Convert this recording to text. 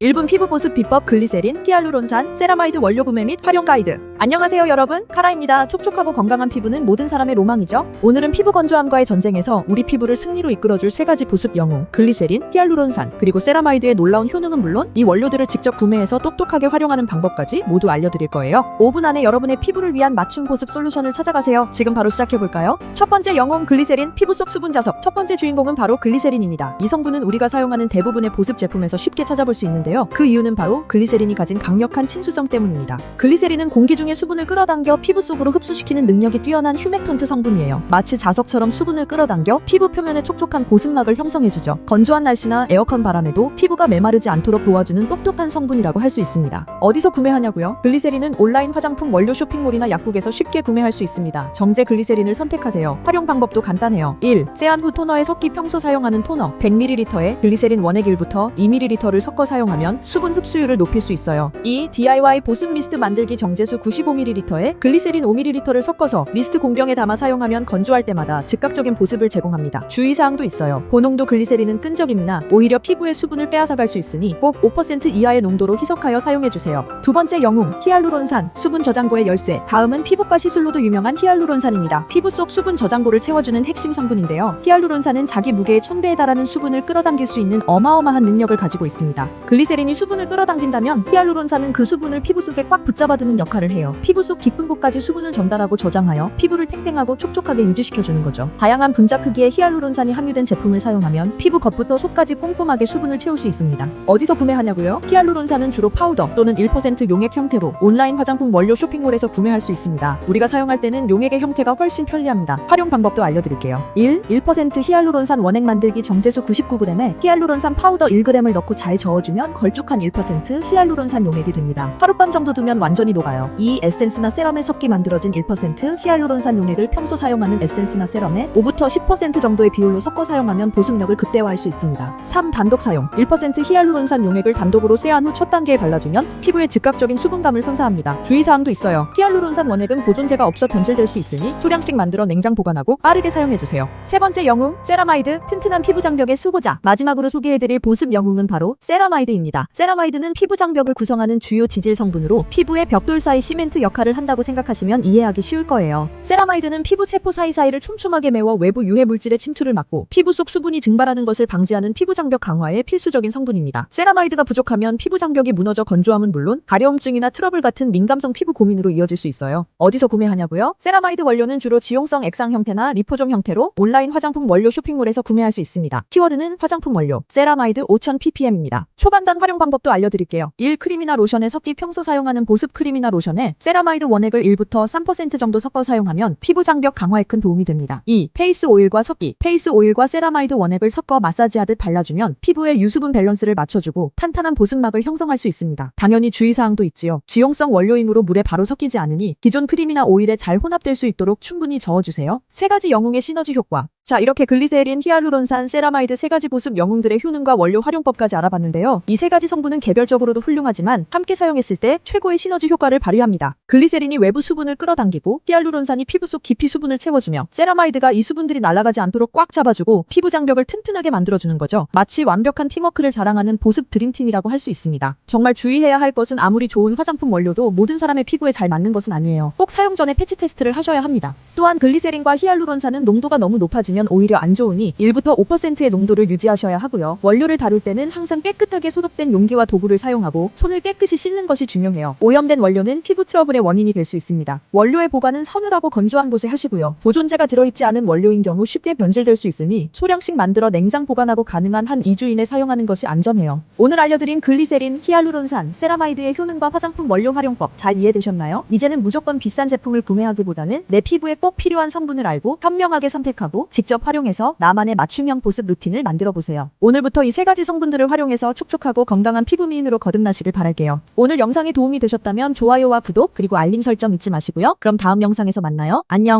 1분 피부 보습 비법 글리세린, 히알루론산, 세라마이드 원료 구매 및 활용 가이드. 안녕하세요 여러분, 카라입니다. 촉촉하고 건강한 피부는 모든 사람의 로망이죠. 오늘은 피부 건조함과의 전쟁에서 우리 피부를 승리로 이끌어줄 세 가지 보습 영웅, 글리세린, 히알루론산, 그리고 세라마이드의 놀라운 효능은 물론 이 원료들을 직접 구매해서 똑똑하게 활용하는 방법까지 모두 알려드릴 거예요. 5분 안에 여러분의 피부를 위한 맞춤 보습 솔루션을 찾아가세요. 지금 바로 시작해볼까요? 첫 번째 영웅 글리세린, 피부 속 수분 자석. 첫 번째 주인공은 바로 글리세린입니다. 이 성분은 우리가 사용하는 대부분의 보습 제품에서 쉽게 찾아볼 수 있는데 요. 그 이유는 바로 글리세린이 가진 강력한 친수성 때문입니다. 글리세린은 공기 중의 수분을 끌어당겨 피부 속으로 흡수시키는 능력이 뛰어난 휴맥턴트 성분이에요. 마치 자석처럼 수분을 끌어당겨 피부 표면에 촉촉한 보습막을 형성해주죠. 건조한 날씨나 에어컨 바람에도 피부가 메마르지 않도록 도와주는 똑똑한 성분이라고 할 수 있습니다. 어디서 구매하냐고요? 글리세린은 온라인 화장품 원료 쇼핑몰이나 약국에서 쉽게 구매할 수 있습니다. 정제 글리세린을 선택하세요. 활용 방법도 간단해요. 1. 세안 후 토너에 섞기 평소 사용하는 토너 100ml에 글리세린 원액 1부터 2ml를 섞어 사용하 면 수분 흡수율을 높일 수 있어요. 2. DIY 보습 미스트 만들기 정제수 95ml에 글리세린 5ml를 섞어서 미스트 공병에 담아 사용하면 건조할 때마다 즉각적인 보습을 제공합니다. 주의사항도 있어요. 고농도 글리세린은 끈적임이나 오히려 피부의 수분을 빼앗아갈 수 있으니 꼭 5% 이하의 농도로 희석하여 사용해주세요. 두 번째 영웅 히알루론산 수분 저장고의 열쇠 다음은 피부과 시술로도 유명한 히알루론산입니다. 피부 속 수분 저장고를 채워주는 핵심 성분인데요. 히알루론산은 자기 무게의 1000배에 달하는 수분을 끌어당길 수 있는 어마어마한 능력을 가지고 있습니다. 글리세린 이 수분을 끌어당긴다면 히알루론산은 그 수분을 피부 속에 꽉 붙잡아두는 역할을 해요. 피부 속 깊은 곳까지 수분을 전달하고 저장하여 피부를 탱탱하고 촉촉하게 유지시켜주는 거죠. 다양한 분자 크기의 히알루론산이 함유된 제품을 사용하면 피부 겉부터 속까지 꼼꼼하게 수분을 채울 수 있습니다. 어디서 구매하냐고요? 히알루론산은 주로 파우더 또는 1% 용액 형태로 온라인 화장품 원료 쇼핑몰에서 구매할 수 있습니다. 우리가 사용할 때는 용액의 형태가 훨씬 편리합니다. 활용 방법도 알려드릴게요. 1. 1% 히알루론산 원액 만들기 정제수 99g에 히알루론산 파우더 1g을 넣고 잘 저어주면 걸쭉한 1% 히알루론산 용액이 됩니다. 하룻밤 정도 두면 완전히 녹아요. 2. 에센스나 세럼에 섞기 만들어진 1% 히알루론산 용액을 평소 사용하는 에센스나 세럼에 5부터 10% 정도의 비율로 섞어 사용하면 보습력을 극대화할 수 있습니다. 3. 단독 사용 1% 히알루론산 용액을 단독으로 세안 후 첫 단계에 발라주면 피부에 즉각적인 수분감을 선사합니다. 주의사항도 있어요. 히알루론산 원액은 보존제가 없어 변질될 수 있으니 소량씩 만들어 냉장 보관하고 빠르게 사용해주세요. 세 번째 영웅 세라마이드 튼튼한 피부 장벽의 수호자 마지막으로 소개해드릴 보습 영웅은 바로 세라마이드입니다. 세라마이드는 피부 장벽을 구성하는 주요 지질 성분으로 피부의 벽돌 사이 시멘트 역할을 한다고 생각하시면 이해하기 쉬울 거예요. 세라마이드는 피부 세포 사이사이를 촘촘하게 메워 외부 유해 물질의 침투를 막고 피부 속 수분이 증발하는 것을 방지하는 피부 장벽 강화에 필수적인 성분입니다. 세라마이드가 부족하면 피부 장벽이 무너져 건조함은 물론 가려움증이나 트러블 같은 민감성 피부 고민으로 이어질 수 있어요. 어디서 구매하냐고요? 세라마이드 원료는 주로 지용성 액상 형태나 리포좀 형태로 온라인 화장품 원료 쇼핑몰에서 구매할 수 있습니다. 키워드는 화장품 원료 세라마이드 5000ppm입니다. 초간단 활용 방법도 알려드릴게요. 1. 크림이나 로션에 섞기 평소 사용하는 보습 크림이나 로션에 세라마이드 원액을 1부터 3% 정도 섞어 사용하면 피부 장벽 강화에 큰 도움이 됩니다. 2. 페이스 오일과 섞기 페이스 오일과 세라마이드 원액을 섞어 마사지하듯 발라주면 피부의 유수분 밸런스를 맞춰주고 탄탄한 보습막을 형성할 수 있습니다. 당연히 주의사항도 있지요. 지용성 원료이므로 물에 바로 섞이지 않으니 기존 크림이나 오일에 잘 혼합될 수 있도록 충분히 저어주세요. 세 가지 영웅의 시너지 효과 자, 이렇게 글리세린, 히알루론산, 세라마이드 세 가지 보습 영웅들의 효능과 원료 활용법까지 알아봤는데요. 이 세 가지 성분은 개별적으로도 훌륭하지만 함께 사용했을 때 최고의 시너지 효과를 발휘합니다. 글리세린이 외부 수분을 끌어당기고 히알루론산이 피부 속 깊이 수분을 채워주며 세라마이드가 이 수분들이 날아가지 않도록 꽉 잡아주고 피부 장벽을 튼튼하게 만들어주는 거죠. 마치 완벽한 팀워크를 자랑하는 보습 드림팀이라고 할 수 있습니다. 정말 주의해야 할 것은 아무리 좋은 화장품 원료도 모든 사람의 피부에 잘 맞는 것은 아니에요. 꼭 사용 전에 패치 테스트를 하셔야 합니다. 또한 글리세린과 히알루론산은 농도가 너무 높아지면 오히려 안 좋으니 1부터 5%의 농도를 유지하셔야 하고요. 원료를 다룰 때는 항상 깨끗하게 소독된 용기와 도구를 사용하고 손을 깨끗이 씻는 것이 중요해요. 오염된 원료는 피부 트러블의 원인이 될 수 있습니다. 원료의 보관은 서늘하고 건조한 곳에 하시고요. 보존제가 들어있지 않은 원료인 경우 쉽게 변질될 수 있으니 소량씩 만들어 냉장 보관하고 가능한 한 2주 이내 사용하는 것이 안전해요. 오늘 알려드린 글리세린, 히알루론산, 세라마이드의 효능과 화장품 원료 활용법 잘 이해되셨나요? 이제는 무조건 비싼 제품을 구매하기보다는 내 피부에 꼭 필요한 성분을 알고 현명하게 선택하고 직접 활용해서 나만의 맞춤형 보습 루틴을 만들어 보세요. 오늘부터 이 세 가지 성분들을 활용해서 촉촉하고 건강한 피부 미인으로 거듭나시길 바랄게요. 오늘 영상이 도움이 되셨다면 좋아요와 구독 그리고 알림 설정 잊지 마시고요. 그럼 다음 영상에서 만나요. 안녕.